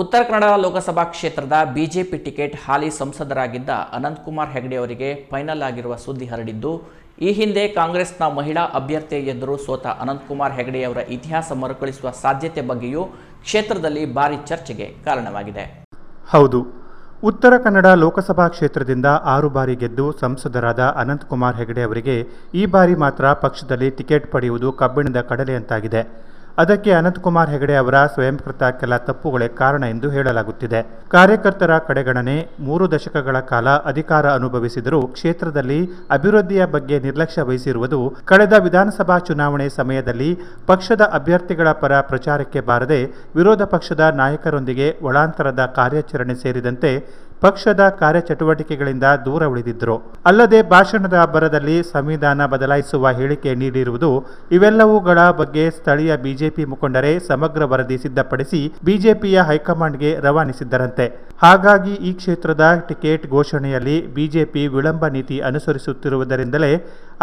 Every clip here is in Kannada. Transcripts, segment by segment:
ಉತ್ತರ ಕನ್ನಡ ಲೋಕಸಭಾ ಕ್ಷೇತ್ರದ ಬಿಜೆಪಿ ಟಿಕೆಟ್ ಹಾಲಿ ಸಂಸದರಾಗಿದ್ದ ಅನಂತಕುಮಾರ್ ಹೆಗಡೆ ಅವರಿಗೆ ಫೈನಲ್ ಆಗಿರುವ ಸುದ್ದಿ ಹರಡಿದ್ದು, ಈ ಹಿಂದೆ ಕಾಂಗ್ರೆಸ್ನ ಮಹಿಳಾ ಅಭ್ಯರ್ಥಿ ಎದುರು ಸೋತ ಅನಂತಕುಮಾರ್ ಹೆಗಡೆಯವರ ಇತಿಹಾಸ ಮರುಕಳಿಸುವ ಸಾಧ್ಯತೆ ಬಗ್ಗೆಯೂ ಕ್ಷೇತ್ರದಲ್ಲಿ ಭಾರಿ ಚರ್ಚೆಗೆ ಕಾರಣವಾಗಿದೆ. ಹೌದು, ಉತ್ತರ ಕನ್ನಡ ಲೋಕಸಭಾ ಕ್ಷೇತ್ರದಿಂದ ಆರು ಬಾರಿ ಗೆದ್ದು ಸಂಸದರಾದ ಅನಂತಕುಮಾರ್ ಹೆಗಡೆ ಅವರಿಗೆ ಈ ಬಾರಿ ಮಾತ್ರ ಪಕ್ಷದಲ್ಲಿ ಟಿಕೆಟ್ ಪಡೆಯುವುದು ಕಬ್ಬಿಣದ ಕಡಲೆಯಂತಾಗಿದೆ ಅದಕ್ಕೆ ಅನಂತಕುಮಾರ್ ಹೆಗಡೆ ಅವರ ಸ್ವಯಂಕೃತ ಕೆಲ ತಪ್ಪುಗಳೇ ಕಾರಣ ಎಂದು ಹೇಳಲಾಗುತ್ತಿದೆ. ಕಾರ್ಯಕರ್ತರ ಕಡೆಗಣನೆ ಮೂರು ದಶಕಗಳ ಕಾಲ ಅಧಿಕಾರ ಅನುಭವಿಸಿದರೂ ಕ್ಷೇತ್ರದಲ್ಲಿ ಅಭಿವೃದ್ಧಿಯ ಬಗ್ಗೆ ನಿರ್ಲಕ್ಷ್ಯ ವಹಿಸಿರುವುದು ಕಳೆದ ವಿಧಾನಸಭಾ ಚುನಾವಣೆ ಸಮಯದಲ್ಲಿ ಪಕ್ಷದ ಅಭ್ಯರ್ಥಿಗಳ ಪರ ಪ್ರಚಾರಕ್ಕೆ ಬಾರದೆ ವಿರೋಧ ಪಕ್ಷದ ನಾಯಕರೊಂದಿಗೆ ಒಳಾಂತರದ ಕಾರ್ಯಾಚರಣೆ ಸೇರಿದಂತೆ ಪಕ್ಷದ ಕಾರ್ಯಚಟುವಟಿಕೆಗಳಿಂದ ದೂರ ಉಳಿದಿದ್ದರು ಅಲ್ಲದೆ ಭಾಷಣದ ಅಬ್ಬರದಲ್ಲಿ ಸಂವಿಧಾನ ಬದಲಾಯಿಸುವ ಹೇಳಿಕೆ ನೀಡಿರುವುದು ಇವೆಲ್ಲವುಗಳ ಬಗ್ಗೆ ಸ್ಥಳೀಯ ಬಿಜೆಪಿ ಮುಖಂಡರೇ ಸಮಗ್ರ ವರದಿ ಸಿದ್ಧಪಡಿಸಿ ಬಿಜೆಪಿಯ ಹೈಕಮಾಂಡ್ಗೆ ರವಾನಿಸಿದ್ದರಂತೆ. ಹಾಗಾಗಿ ಈ ಕ್ಷೇತ್ರದ ಟಿಕೆಟ್ ಘೋಷಣೆಯಲ್ಲಿ ಬಿಜೆಪಿ ವಿಳಂಬ ನೀತಿ ಅನುಸರಿಸುತ್ತಿರುವುದರಿಂದಲೇ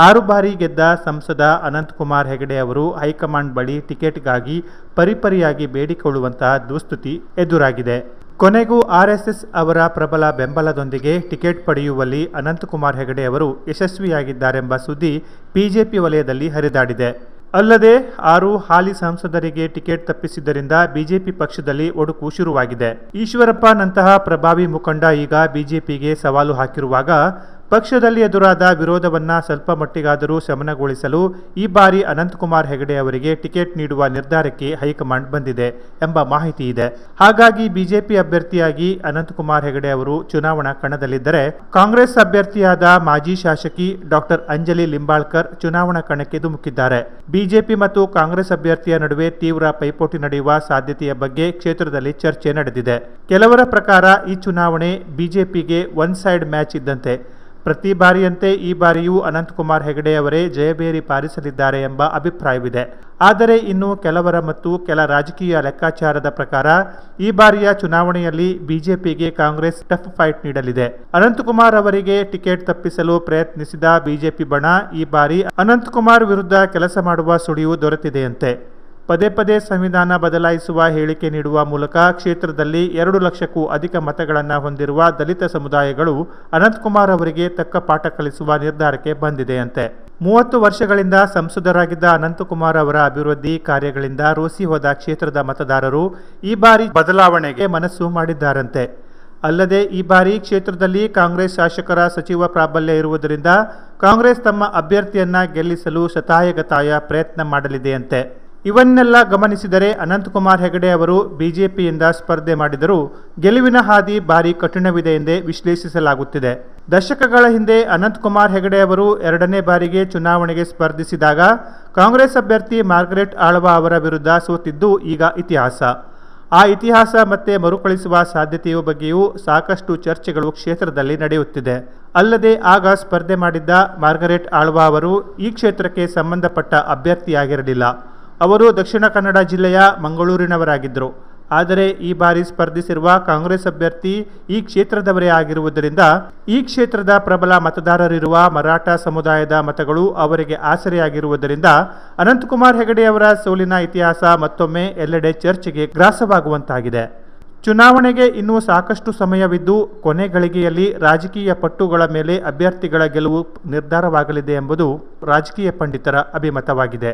ಆರು ಬಾರಿ ಗೆದ್ದ ಸಂಸದ ಅನಂತಕುಮಾರ್ ಹೆಗಡೆ ಅವರು ಹೈಕಮಾಂಡ್ ಬಳಿ ಟಿಕೆಟ್ಗಾಗಿ ಪರಿಪರಿಯಾಗಿ ಬೇಡಿಕೊಳ್ಳುವಂತಹ ದುಸ್ಥಿತಿ ಎದುರಾಗಿದೆ. ಕೊನೆಗೂ ಆರ್ಎಸ್ಎಸ್ ಅವರ ಪ್ರಬಲ ಬೆಂಬಲದೊಂದಿಗೆ ಟಿಕೆಟ್ ಪಡೆಯುವಲ್ಲಿ ಅನಂತಕುಮಾರ್ ಹೆಗಡೆ ಅವರು ಯಶಸ್ವಿಯಾಗಿದ್ದಾರೆಂಬ ಸುದ್ದಿ ಬಿಜೆಪಿ ವಲಯದಲ್ಲಿ ಹರಿದಾಡಿದೆ. ಅಲ್ಲದೆ ಆರು ಹಾಲಿ ಸಂಸದರಿಗೆ ಟಿಕೆಟ್ ತಪ್ಪಿಸಿದ್ದರಿಂದ ಬಿಜೆಪಿ ಪಕ್ಷದಲ್ಲಿ ಒಡುಕು ಶುರುವಾಗಿದೆ. ಈಶ್ವರಪ್ಪನಂತಹ ಪ್ರಭಾವಿ ಮುಖಂಡ ಈಗ ಬಿಜೆಪಿಗೆ ಸವಾಲು ಹಾಕಿರುವಾಗ ಪಕ್ಷದಲ್ಲಿ ಎದುರಾದ ವಿರೋಧವನ್ನು ಸ್ವಲ್ಪ ಮಟ್ಟಿಗಾದರೂ ಶಮನಗೊಳಿಸಲು ಈ ಬಾರಿ ಅನಂತಕುಮಾರ್ ಹೆಗಡೆ ಅವರಿಗೆ ಟಿಕೆಟ್ ನೀಡುವ ನಿರ್ಧಾರಕ್ಕೆ ಹೈಕಮಾಂಡ್ ಬಂದಿದೆ ಎಂಬ ಮಾಹಿತಿ ಇದೆ. ಹಾಗಾಗಿ ಬಿಜೆಪಿ ಅಭ್ಯರ್ಥಿಯಾಗಿ ಅನಂತಕುಮಾರ್ ಹೆಗಡೆ ಅವರು ಚುನಾವಣಾ ಕಣದಲ್ಲಿದ್ದರೆ ಕಾಂಗ್ರೆಸ್ ಅಭ್ಯರ್ಥಿಯಾದ ಮಾಜಿ ಶಾಸಕಿ ಡಾಕ್ಟರ್ ಅಂಜಲಿ ಲಿಂಬಾಳ್ಕರ್ ಚುನಾವಣಾ ಕಣಕ್ಕೆ ಧುಮುಕಿದ್ದಾರೆ. ಬಿಜೆಪಿ ಮತ್ತು ಕಾಂಗ್ರೆಸ್ ಅಭ್ಯರ್ಥಿಯ ನಡುವೆ ತೀವ್ರ ಪೈಪೋಟಿ ನಡೆಯುವ ಸಾಧ್ಯತೆಯ ಬಗ್ಗೆ ಕ್ಷೇತ್ರದಲ್ಲಿ ಚರ್ಚೆ ನಡೆದಿದೆ. ಕೆಲವರ ಪ್ರಕಾರ ಈ ಚುನಾವಣೆ ಬಿಜೆಪಿಗೆ ಒನ್ ಸೈಡ್ ಮ್ಯಾಚ್ ಇದ್ದಂತೆ. ಪ್ರತಿ ಬಾರಿಯಂತೆ ಈ ಬಾರಿಯೂ ಅನಂತಕುಮಾರ್ ಹೆಗಡೆ ಅವರೇ ಜಯಬೇರಿ ಪಾರಿಸಲಿದ್ದಾರೆ ಎಂಬ ಅಭಿಪ್ರಾಯವಿದೆ. ಆದರೆ ಇನ್ನು ಕೆಲವರ ಮತ್ತು ಕೆಲ ರಾಜಕೀಯ ಲೆಕ್ಕಾಚಾರದ ಪ್ರಕಾರ ಈ ಬಾರಿಯ ಚುನಾವಣೆಯಲ್ಲಿ ಬಿಜೆಪಿಗೆ ಕಾಂಗ್ರೆಸ್ ಟಫ್ ಫೈಟ್ ನೀಡಲಿದೆ. ಅನಂತಕುಮಾರ್ ಅವರಿಗೆ ಟಿಕೆಟ್ ತಪ್ಪಿಸಲು ಪ್ರಯತ್ನಿಸಿದ ಬಿಜೆಪಿ ಬಣ ಈ ಬಾರಿ ಅನಂತಕುಮಾರ್ ವಿರುದ್ಧ ಕೆಲಸ ಮಾಡುವ ಸುಳಿವು ದೊರೆತಿದೆಯಂತೆ. ಪದೇ ಪದೇ ಸಂವಿಧಾನ ಬದಲಾಯಿಸುವ ಹೇಳಿಕೆ ನೀಡುವ ಮೂಲಕ ಕ್ಷೇತ್ರದಲ್ಲಿ ಎರಡು ಲಕ್ಷಕ್ಕೂ ಅಧಿಕ ಮತಗಳನ್ನು ಹೊಂದಿರುವ ದಲಿತ ಸಮುದಾಯಗಳು ಅನಂತಕುಮಾರ್ ಅವರಿಗೆ ತಕ್ಕ ಪಾಠ ಕಲಿಸುವ ನಿರ್ಧಾರಕ್ಕೆ ಬಂದಿದೆಯಂತೆ. ಮೂವತ್ತು ವರ್ಷಗಳಿಂದ ಸಂಸದರಾಗಿದ್ದ ಅನಂತಕುಮಾರ್ ಅವರ ಅಭಿವೃದ್ಧಿ ಕಾರ್ಯಗಳಿಂದ ರೋಸಿ ಹೋದ ಕ್ಷೇತ್ರದ ಮತದಾರರು ಈ ಬಾರಿ ಬದಲಾವಣೆಗೆ ಮನಸ್ಸು ಮಾಡಿದ್ದಾರಂತೆ. ಅಲ್ಲದೆ ಈ ಬಾರಿ ಕ್ಷೇತ್ರದಲ್ಲಿ ಕಾಂಗ್ರೆಸ್ ಶಾಸಕರ ಸಚಿವ ಪ್ರಾಬಲ್ಯ ಇರುವುದರಿಂದ ಕಾಂಗ್ರೆಸ್ ತಮ್ಮ ಅಭ್ಯರ್ಥಿಯನ್ನ ಗೆಲ್ಲಿಸಲು ಶತಾಯಗತಾಯ ಪ್ರಯತ್ನ ಮಾಡಲಿದೆಯಂತೆ. ಇವನ್ನೆಲ್ಲ ಗಮನಿಸಿದರೆ ಅನಂತಕುಮಾರ್ ಹೆಗಡೆ ಅವರು ಬಿಜೆಪಿಯಿಂದ ಸ್ಪರ್ಧೆ ಮಾಡಿದರೂ ಗೆಲುವಿನ ಹಾದಿ ಭಾರಿ ಕಠಿಣವಿದೆ ಎಂದೇ ವಿಶ್ಲೇಷಿಸಲಾಗುತ್ತಿದೆ. ದಶಕಗಳ ಹಿಂದೆ ಅನಂತಕುಮಾರ್ ಹೆಗಡೆ ಅವರು ಎರಡನೇ ಬಾರಿಗೆ ಚುನಾವಣೆಗೆ ಸ್ಪರ್ಧಿಸಿದಾಗ ಕಾಂಗ್ರೆಸ್ ಅಭ್ಯರ್ಥಿ ಮಾರ್ಗರೆಟ್ ಆಳ್ವ ಅವರ ವಿರುದ್ಧ ಸೋತಿದ್ದು ಈಗ ಇತಿಹಾಸ. ಆ ಇತಿಹಾಸ ಮತ್ತೆ ಮರುಕಳಿಸುವ ಸಾಧ್ಯತೆಯ ಬಗ್ಗೆಯೂ ಸಾಕಷ್ಟು ಚರ್ಚೆಗಳು ಕ್ಷೇತ್ರದಲ್ಲಿ ನಡೆಯುತ್ತಿದೆ. ಅಲ್ಲದೆ ಆಗ ಸ್ಪರ್ಧೆ ಮಾಡಿದ್ದ ಮಾರ್ಗರೆಟ್ ಆಳ್ವ ಅವರು ಈ ಕ್ಷೇತ್ರಕ್ಕೆ ಸಂಬಂಧಪಟ್ಟ ಅಭ್ಯರ್ಥಿಯಾಗಿರಲಿಲ್ಲ. ಅವರು ದಕ್ಷಿಣ ಕನ್ನಡ ಜಿಲ್ಲೆಯ ಮಂಗಳೂರಿನವರಾಗಿದ್ದರು. ಆದರೆ ಈ ಬಾರಿ ಸ್ಪರ್ಧಿಸಿರುವ ಕಾಂಗ್ರೆಸ್ ಅಭ್ಯರ್ಥಿ ಈ ಕ್ಷೇತ್ರದವರೇ ಆಗಿರುವುದರಿಂದ ಈ ಕ್ಷೇತ್ರದ ಪ್ರಬಲ ಮತದಾರರಿರುವ ಮರಾಠ ಸಮುದಾಯದ ಮತಗಳು ಅವರಿಗೆ ಆಸರೆಯಾಗಿರುವುದರಿಂದ ಅನಂತಕುಮಾರ್ ಹೆಗಡೆ ಅವರ ಸೋಲಿನ ಇತಿಹಾಸ ಮತ್ತೊಮ್ಮೆ ಎಲ್ಲೆಡೆ ಚರ್ಚೆಗೆ ಗ್ರಾಸವಾಗುವಂತಾಗಿದೆ. ಚುನಾವಣೆಗೆ ಇನ್ನೂ ಸಾಕಷ್ಟು ಸಮಯವಿದ್ದು ಕೊನೆ ಗಳಿಗೆಯಲ್ಲಿ ರಾಜಕೀಯ ಪಟ್ಟುಗಳ ಮೇಲೆ ಅಭ್ಯರ್ಥಿಗಳ ಗೆಲುವು ನಿರ್ಧಾರವಾಗಲಿದೆ ಎಂಬುದು ರಾಜಕೀಯ ಪಂಡಿತರ ಅಭಿಮತವಾಗಿದೆ.